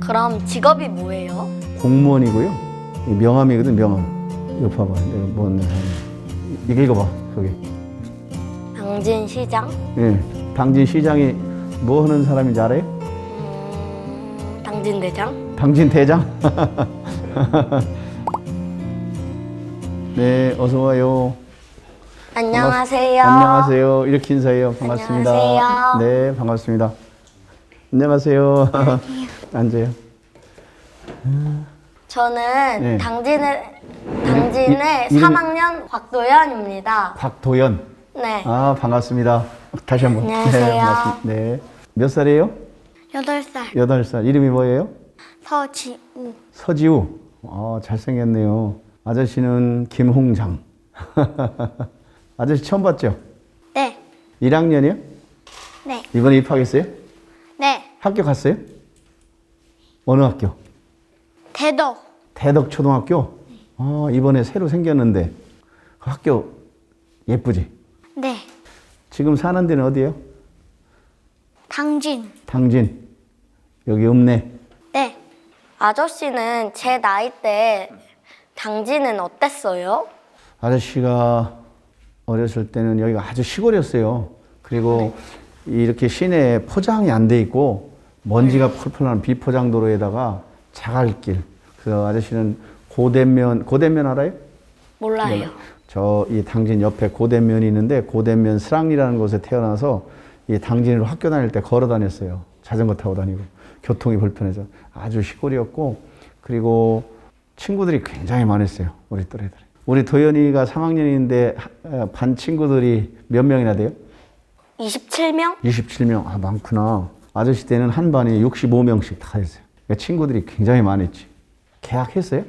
그럼 직업이 뭐예요? 공무원이고요. 이 명함이거든 명함. 이거 봐봐. 내가 사람. 이거 읽어봐. 거기. 당진 시장? 예. 당진 시장이 뭐 하는 사람인지 알아요? 음, 당진 대장? 당진 대장? 네, 어서 와요. 안녕하세요. 안녕하세요. 이렇게 인사해요. 반갑습니다. 안녕하세요. 네, 반갑습니다. 안녕하세요. 앉아요. 저는 네. 당진의 당진의 이- 이름이- 3학년 곽도연입니다. 곽도연. 네. 아, 반갑습니다. 다시 한 번. 안녕하세요. 네, 반갑습니다. 네. 몇 살이에요? 여덟 살 여덟 살. 이름이 뭐예요? 서지우 서지우. 아, 잘생겼네요. 아저씨는 김홍장. 아저씨 처음 봤죠? 네 1학년이요? 네, 이번에 입학했어요? 네. 학교 갔어요? 어느 학교? 대덕 대덕 초등학교? 아, 이번에 새로 생겼는데 그 학교 예쁘지? 네 지금 사는 데는 어디예요? 당진 당진. 여기 읍내. 네 아저씨는 제 나이 때 당진은 어땠어요? 아저씨가 어렸을 때는 여기가 아주 시골이었어요. 그리고 이렇게 시내에 포장이 안 돼 있고 먼지가 펄펄 나는 비포장도로에다가 자갈길. 그 아저씨는 고대면, 고대면 알아요? 몰라요. 저 이 당진 옆에 고대면이 있는데 고대면 스랑리라는 곳에 태어나서 이 당진으로 학교 다닐 때 걸어 다녔어요. 자전거 타고 다니고 교통이 불편해서 아주 시골이었고 그리고 친구들이 굉장히 많았어요. 우리 또래들이. 우리 도연이가 3학년인데 반 친구들이 몇 명이나 돼요? 27명? 27명. 아 많구나. 아저씨 때는 한 반에 65명씩 다 했어요. 그러니까 친구들이 굉장히 많았지. 계약했어요?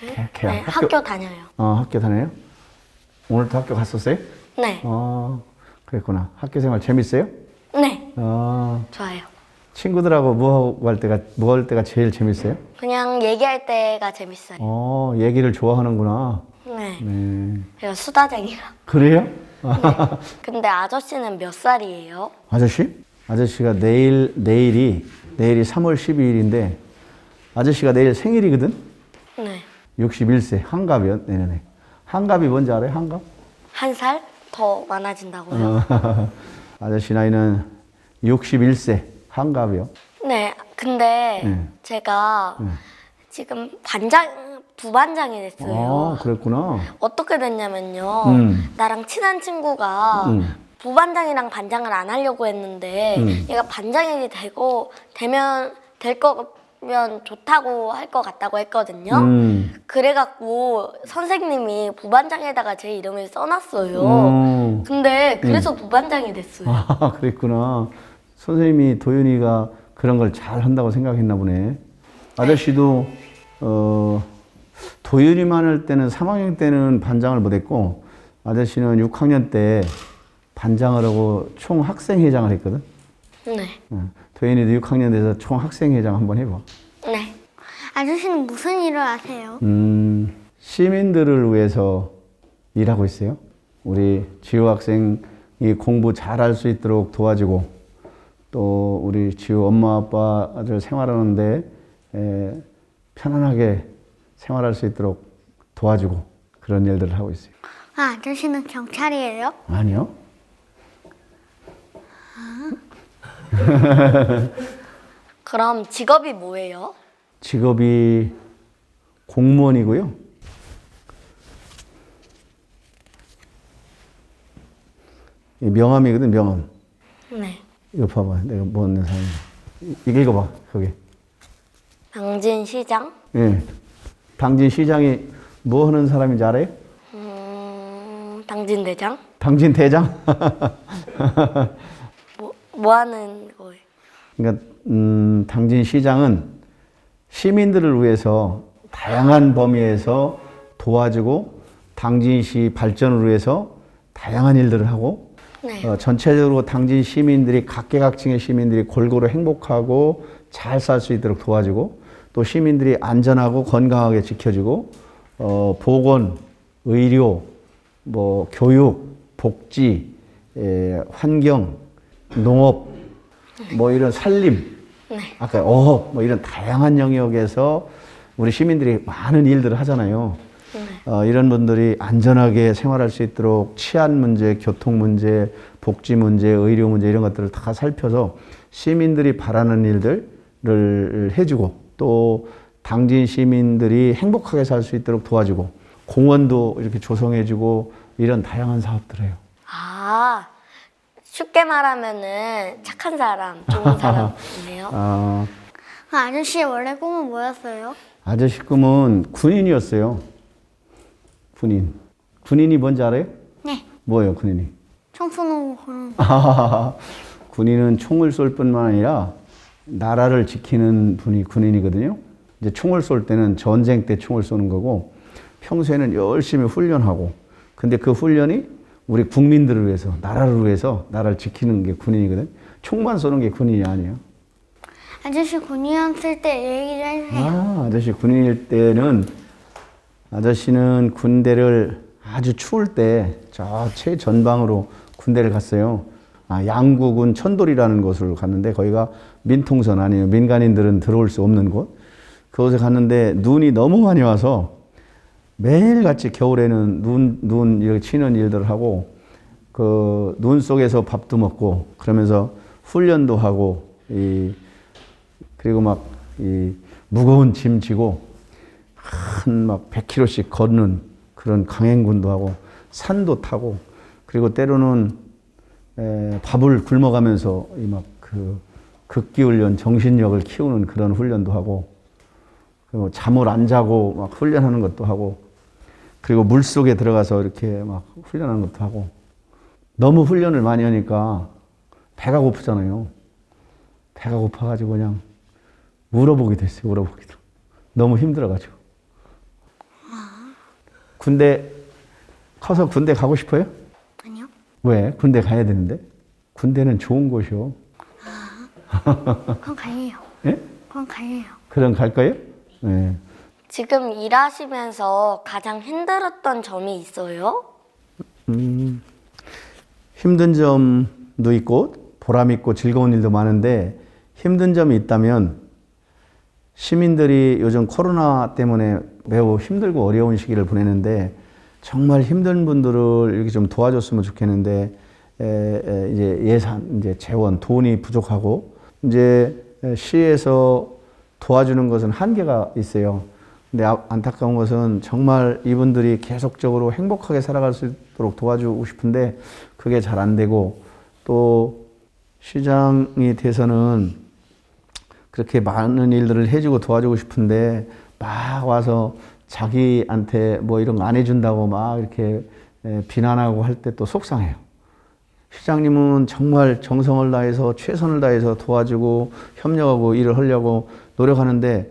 개- 계약. 네, 학교 다녀요. 어, 학교 다녀요? 오늘도 학교 갔었어요? 네. 어, 그랬구나. 학교 생활 재밌어요? 네. 어, 좋아요. 친구들하고 뭐 할 때가, 뭐 할 때가 제일 재밌어요? 그냥 얘기할 때가 재밌어요. 어, 얘기를 좋아하는구나. 네. 네. 제가 수다쟁이라. 그래요? 근데 아저씨는 몇 살이에요? 아저씨? 아저씨가 내일, 내일이, 내일이 3월 12일인데, 아저씨가 내일 생일이거든? 네. 61세, 한갑이요, 내년에. 한갑이 뭔지 알아요? 한갑? 한 살 더 많아진다고요? 어, 아저씨 나이는 61세, 한갑이요. 네. 근데 네. 제가 지금 반장 부반장이 됐어요. 아, 그랬구나. 어떻게 됐냐면요. 음. 나랑 친한 친구가 음. 부반장이랑 반장을 안 하려고 했는데 음. 얘가 반장이 되고 되면 될 거면 좋다고 할 것 같다고 했거든요. 음. 그래갖고 선생님이 부반장에다가 제 이름을 써놨어요. 음. 근데 그래서 부반장이 됐어요. 아, 그랬구나. 선생님이 도윤이가 그런 걸 잘 한다고 생각했나 보네. 아저씨도, 어, 도윤이만 할 때는 3학년 때는 반장을 못했고, 아저씨는 6학년 때 반장을 하고 총 학생회장을 했거든. 네. 응. 도윤이도 6학년 돼서 총 학생회장 한번 해봐. 네. 아저씨는 무슨 일을 하세요? 음, 시민들을 위해서 일하고 있어요. 우리 지우 학생이 공부 잘할 수 있도록 도와주고 또 우리 지우 엄마 아빠들 생활하는데 에, 편안하게 생활할 수 있도록 도와주고 그런 일들을 하고 있어요. 아, 아저씨는 경찰이에요? 아니요. 그럼 직업이 뭐예요? 직업이 공무원이고요. 이 명함이거든 명함. 네. 이거 봐봐. 내가 뭐 넣는 사람. 이거 읽어봐. 거기. 당진 시장? 예. 당진 시장이 뭐 하는 사람인지 알아요? 음, 당진 대장? 당진 대장? 뭐, 뭐 하는? 그러니까 음, 당진 시장은 시민들을 위해서 다양한 범위에서 도와주고 당진시 발전을 위해서 다양한 일들을 하고 네. 어, 전체적으로 당진 시민들이 각계각층의 시민들이 골고루 행복하고 잘 살 수 있도록 도와주고 또 시민들이 안전하고 건강하게 지켜주고 어, 보건, 의료, 뭐 교육, 복지, 에, 환경, 농업, 뭐 이런 살림 네. 아까 어업 뭐 이런 다양한 영역에서 우리 시민들이 많은 일들을 하잖아요. 어, 이런 분들이 안전하게 생활할 수 있도록 치안 문제, 교통 문제, 복지 문제, 의료 문제 이런 것들을 다 살펴서 시민들이 바라는 일들을 해주고 또 당진 시민들이 행복하게 살 수 있도록 도와주고 공원도 이렇게 조성해주고 이런 다양한 사업들을 해요. 아, 쉽게 말하면은 착한 사람, 좋은 사람이네요. 아, 그 아저씨의 원래 꿈은 뭐였어요? 아저씨 꿈은 군인이었어요. 군인. 군인이 뭔지 알아요? 네. 뭐예요, 군인이? 총 쏘는 거 그런 거. 아, 군인은 총을 쏠 뿐만 아니라 나라를 지키는 분이 군인이거든요. 이제 총을 쏠 때는 전쟁 때 총을 쏘는 거고 평소에는 열심히 훈련하고 근데 그 훈련이 우리 국민들을 위해서 나라를 위해서 나라를 지키는 게 군인이거든. 총만 쏘는 게 군인이 아니에요. 아저씨 군인이었을 때 얘기 좀 해주세요. 아, 아저씨 군인일 때는 아저씨는 군대를 아주 추울 때 저 최전방으로 군대를 갔어요. 아, 양구군 천돌이라는 곳을 갔는데 거기가 민통선 아니에요. 민간인들은 들어올 수 없는 곳. 그곳에 갔는데 눈이 너무 많이 와서 매일같이 겨울에는 눈, 눈 이렇게 치는 일들을 하고 그 눈 속에서 밥도 먹고 그러면서 훈련도 하고 이 그리고 막 이 무거운 짐 지고 한 막 100km씩 걷는 그런 강행군도 하고 산도 타고 그리고 때로는 에, 밥을 굶어가면서 이 막 그 극기 훈련 정신력을 키우는 그런 훈련도 하고 그리고 잠을 안 자고 막 훈련하는 것도 하고 그리고 물 속에 들어가서 이렇게 막 훈련하는 것도 하고 너무 훈련을 많이 하니까 배가 고프잖아요. 배가 고파가지고 그냥 울어보게 됐어요. 울어보기도 너무 힘들어가지고 군대 커서 군대 가고 싶어요? 아니요. 왜? 군대 가야 되는데? 군대는 좋은 곳이요. 그건 갈래요. 예? 그건 갈래요. 그럼 갈 거예요? 네. 지금 일하시면서 가장 힘들었던 점이 있어요? 음, 힘든 점도 있고 보람 있고 즐거운 일도 많은데 힘든 점이 있다면 시민들이 요즘 코로나 때문에 매우 힘들고 어려운 시기를 보내는데 정말 힘든 분들을 이렇게 좀 도와줬으면 좋겠는데 에, 에, 이제 예산 이제 재원 돈이 부족하고 이제 시에서 도와주는 것은 한계가 있어요. 근데 아- 안타까운 것은 정말 이분들이 계속적으로 행복하게 살아갈 수 있도록 도와주고 싶은데 그게 잘 안 되고 또 시장이 돼서는 그렇게 많은 일들을 해주고 도와주고 싶은데 막 와서 자기한테 뭐 이런 거 안 해준다고 막 이렇게 에, 비난하고 할 때 또 속상해요. 시장님은 정말 정성을 다해서 최선을 다해서 도와주고 협력하고 일을 하려고 노력하는데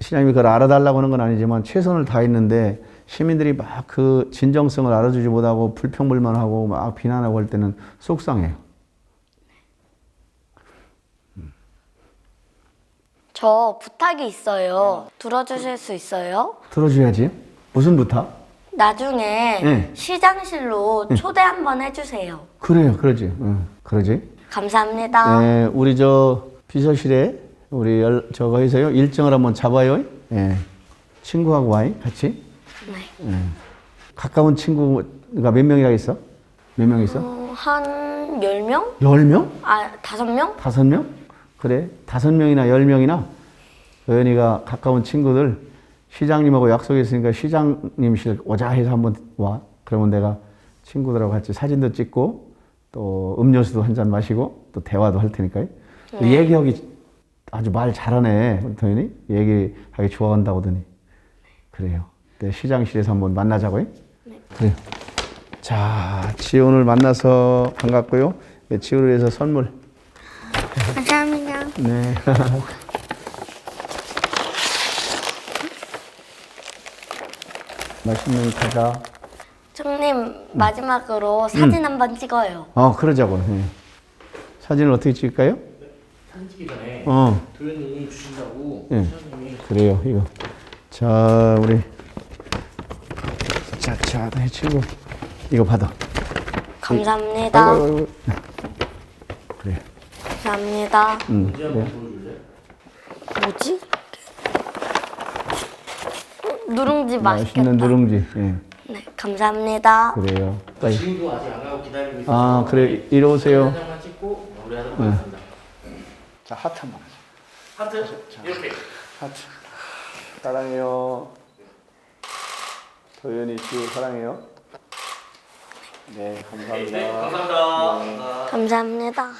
시장님이 그걸 알아달라고 하는 건 아니지만 최선을 다했는데 시민들이 막 그 진정성을 알아주지 못하고 불평불만하고 막 비난하고 할 때는 속상해요. 저 부탁이 있어요. 들어주실 수 있어요? 들어줘야지. 무슨 부탁? 나중에 네. 시장실로 초대 한번 해주세요. 그래요, 그러지. 응, 그러지. 감사합니다. 네, 우리 저 비서실에 우리 열, 저거 해서요 일정을 한번 잡아요. 예. 친구하고 와이 같이. 네. 예. 가까운 친구가 몇 명이나 있어? 몇 명 있어? 어, 한 10명? 열 명? 아, 5명? 다섯 명? 그래. 다섯 명이나 열 명이나 여연이가 가까운 친구들 시장님하고 약속했으니까 시장님실 오자 해서 한번 와. 그러면 내가 친구들하고 같이 사진도 찍고 또 음료수도 한 잔 마시고 또 대화도 할 테니까요. 얘기하기 아주 말 잘하네. 도현이 얘기하기 좋아한다고 하더니 그래요. 네, 시장실에서 한번 만나자고요. 그래요. 자, 지훈을 만나서 반갑고요. 네, 지훈을 위해서 선물. 감사합니다. 네. 맛있는 과자. 총님, 마지막으로 사진 한 번 찍어요. 어, 그러자고. 네. 사진을 어떻게 찍을까요? 찍기 전에 어, 도현이 주신다고 예. 그래요. 이거. 자, 우리. 자, 자, 해치고. 이거 받아. 감사합니다. 아이고, 아이고. 그래. 감사합니다. 응, 언제 한번. 보여줄래? 뭐지? 어, 누룽지 맛있겠다. 맛있는 누룽지. 예, 네, 감사합니다. 그래요. 빨리. 지금도 아직 안 가고 기다리고 있어서 아, 그래. 이리 오세요. 한 장만 찍고 마무리하도록 하겠습니다. 자, 하트 한 번. 하트 이렇게. 하트. 사랑해요. 도현이 씨 사랑해요. 네, 감사합니다. 네, 감사합니다. 감사합니다.